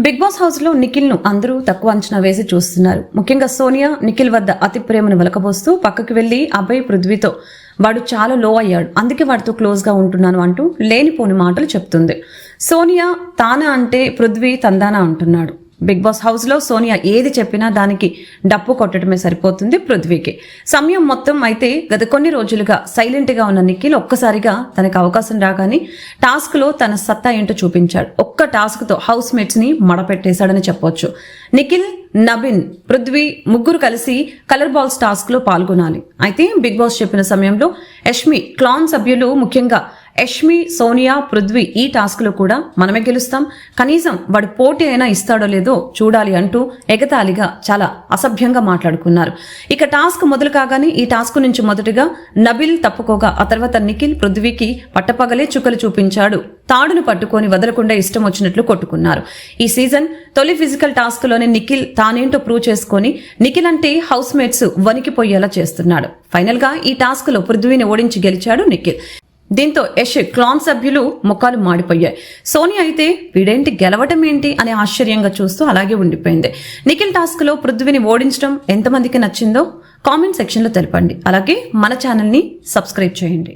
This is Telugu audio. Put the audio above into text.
బిగ్ బాస్ హౌస్లో నిఖిల్ను అందరూ తక్కువ అంచనా వేసి చూస్తున్నారు. ముఖ్యంగా సోనియా నిఖిల్ వద్ద అతి ప్రేమను వెలకబోస్తూ పక్కకి వెళ్ళి అభయ్ పృథ్వీతో వాడు చాలా లో అయ్యాడు అందుకే వాడితో క్లోజ్గా ఉంటున్నాను అంటూ లేనిపోని మాటలు చెప్తుంది. సోనియా తానా అంటే పృథ్వీ తందానా అంటున్నాడు. బిగ్ బాస్ హౌస్లో సోనియా ఏది చెప్పినా దానికి డప్పు కొట్టడమే సరిపోతుంది పృథ్వీకి. సమయం మొత్తం అయితే గత కొన్ని రోజులుగా సైలెంట్గా ఉన్న నిఖిల్ ఒక్కసారిగా తనకు అవకాశం రాగానే టాస్క్లో తన సత్తా ఏంటో చూపించాడు. ఒక్క టాస్క్తో హౌస్ మేట్స్ని మడపెట్టేశాడని చెప్పొచ్చు. నిఖిల్ నబిన్ పృథ్వీ ముగ్గురు కలిసి కలర్ బాల్స్ టాస్క్లో పాల్గొనాలి. అయితే బిగ్ బాస్ చెప్పిన సమయంలో యష్మి క్లాన్ సభ్యులు ముఖ్యంగా యష్మి సోనియా పృథ్వీ ఈ టాస్క్లో కూడా మనమే గెలుస్తాం. కనీసం వాడు పోటీ అయినా ఇస్తాడో లేదో చూడాలి అంటూ ఎగతాళిగా చాలా అసభ్యంగా మాట్లాడుకున్నారు. ఇక టాస్క్ మొదలు కాగానే ఈ టాస్క్ నుంచి మొదటగా నబిల్ తప్పుకోగా ఆ తర్వాత నిఖిల్ పృథ్వీకి పట్టపగలే చుక్కలు చూపించాడు. తాడును పట్టుకొని వదలకుండా ఇష్టం వచ్చినట్లు కొట్టుకున్నారు. ఈ సీజన్ తొలి ఫిజికల్ టాస్క్లోనే నిఖిల్ తానేంటో ప్రూవ్ చేసుకొని నిఖిల్ అంటే హౌస్ మేట్స్ వణికిపోయేలా చేస్తున్నాడు. ఫైనల్గా ఈ టాస్క్లో పృథ్వీని ఓడించి గెలిచాడు నిఖిల్. దీంతో యష్ క్లాన్ సభ్యులు ముఖాలు మాడిపోయాయి. సోనియా అయితే వీడేంటి గెలవటం ఏంటి అని ఆశ్చర్యంగా చూస్తూ అలాగే ఉండిపోయింది. నిఖిల్ టాస్క్లో పృథ్వీని ఓడించడం ఎంతమందికి నచ్చిందో కామెంట్ సెక్షన్లో తెలపండి. అలాగే మన ఛానల్ని సబ్స్క్రైబ్ చేయండి.